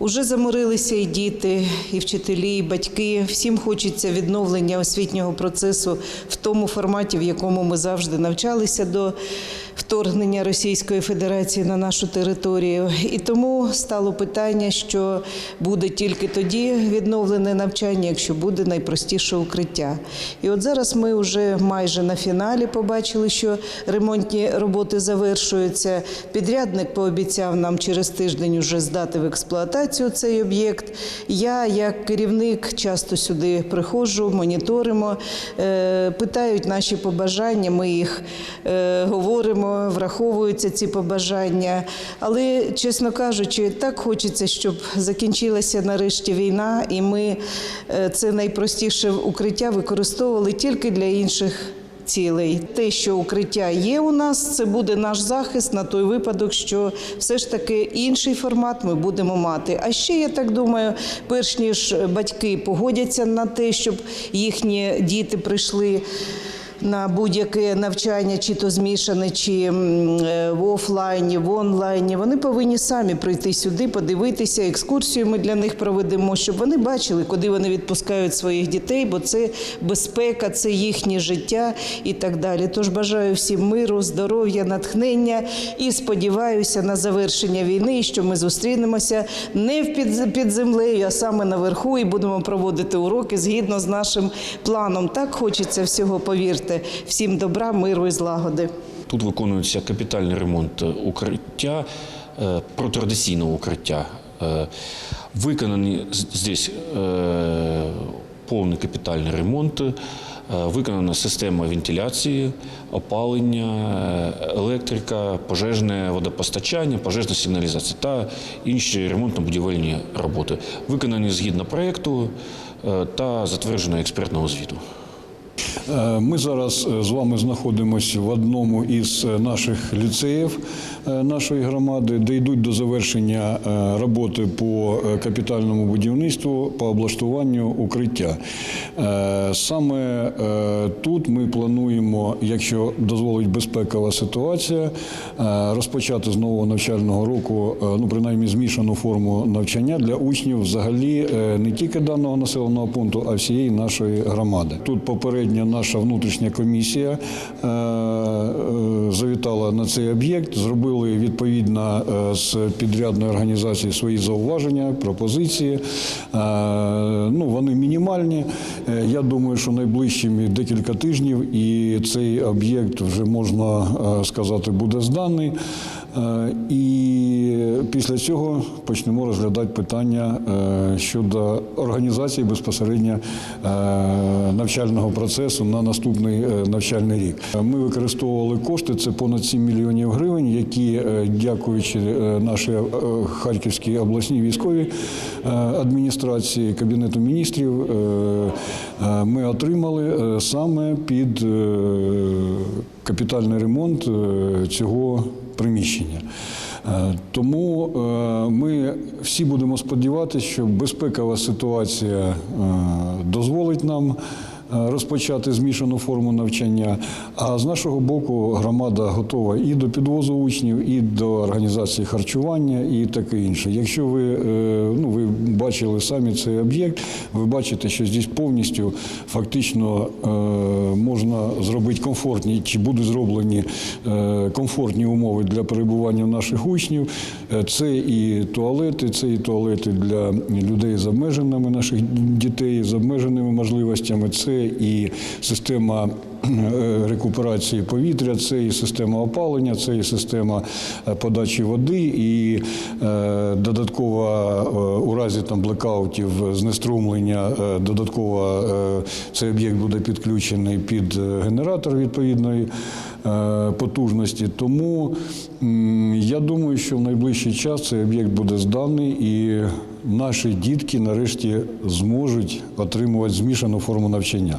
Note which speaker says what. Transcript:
Speaker 1: Уже заморилися і діти, і вчителі, і батьки. Всім хочеться відновлення освітнього процесу в тому форматі, в якому ми завжди навчалися до вторгнення Російської Федерації на нашу територію. І тому стало питання, що буде тільки тоді відновлене навчання, якщо буде найпростіше укриття. І от зараз ми вже майже на фіналі побачили, що ремонтні роботи завершуються. Підрядник пообіцяв нам через тиждень уже здати в експлуатацію цей об'єкт. Я, як керівник, часто сюди приходжу, моніторимо, е, питають наші побажання. Ми їх е, говоримо, враховуються ці побажання. Але, чесно кажучи, так хочеться, щоб закінчилася нарешті війна, і ми е, це найпростіше укриття використовували тільки для інших цілей. Те, що укриття є у нас, це буде наш захист на той випадок, що все ж таки інший формат ми будемо мати. А ще я так думаю, перш ніж батьки погодяться на те, щоб їхні діти прийшли. На будь-яке навчання, чи то змішане, чи е, в офлайні, в онлайні, вони повинні самі прийти сюди, подивитися. Екскурсію ми для них проведемо, щоб вони бачили, куди вони відпускають своїх дітей, бо це безпека, це їхнє життя і так далі. Тож бажаю всім миру, здоров'я, натхнення і сподіваюся на завершення війни, що ми зустрінемося не в під, землею, а саме наверху, і будемо проводити уроки згідно з нашим планом. Так хочеться всього повірте. Всім добра, миру і злагоди.
Speaker 2: Тут виконується капітальний ремонт укриття, е, протирадиційного укриття. Е, Виконані здесь е, повний капітальний ремонт, виконана система вентиляції, опалення, електрика, пожежне водопостачання, пожежна сигналізація та інші ремонтно-будівельні роботи. Виконані згідно проєкту та затверджено експертного звіту.
Speaker 3: Е, Ми зараз е, з вами знаходимося в одному із е, наших ліцеїв нашої громади, де йдуть до завершення роботи по капітальному будівництву по облаштуванню укриття. Саме тут ми плануємо, якщо дозволить безпекова ситуація, розпочати з нового навчального року, ну принаймні змішану форму навчання для учнів взагалі не тільки даного населеного пункту, а всієї нашої громади. Тут попередня наша внутрішня комісія е, е, завітала на цей об'єкт, зробили відповідно е, з підрядної організації свої зауваження, пропозиції. Ну, вони мінімальні. Я думаю, що найближчими декілька тижнів і цей об'єкт вже можна сказати буде зданий. Е, І після цього почнемо розглядати питання е, щодо організації безпосередньо е, навчального процесу на наступний навчальний рік. Ми використовували кошти, це понад 7 мільйонів гривень, які, дякуючи нашій Харківській обласній військовій адміністрації, Кабінету міністрів, ми отримали саме під капітальний ремонт е, цього приміщення. Е, Тому е, ми всі будемо сподіватися, що безпекова ситуація дозволить нам розпочати змішану форму навчання. А з нашого боку громада готова і до підвозу учнів, і до організації харчування, і таке інше. Якщо ви, е, ну, ви бачили самі цей об'єкт, ви бачите, що здесь повністю фактично е, можна зробити комфортні, чи будуть зроблені е, комфортні умови для перебування наших учнів. Е, Це і туалети, це і туалети для людей з обмеженими наших дітей, з обмеженими можливостями, це і система е, рекуперації повітря, це і система опалення, це і система е, подачі води, і е, додаткова у разі там блекаутів, знеструмлення, додатково е, цей об'єкт буде підключений під генератор відповідної потужності. Тому я думаю, що в найближчий час цей об'єкт буде зданий і наші дітки нарешті зможуть отримувати змішану форму навчання.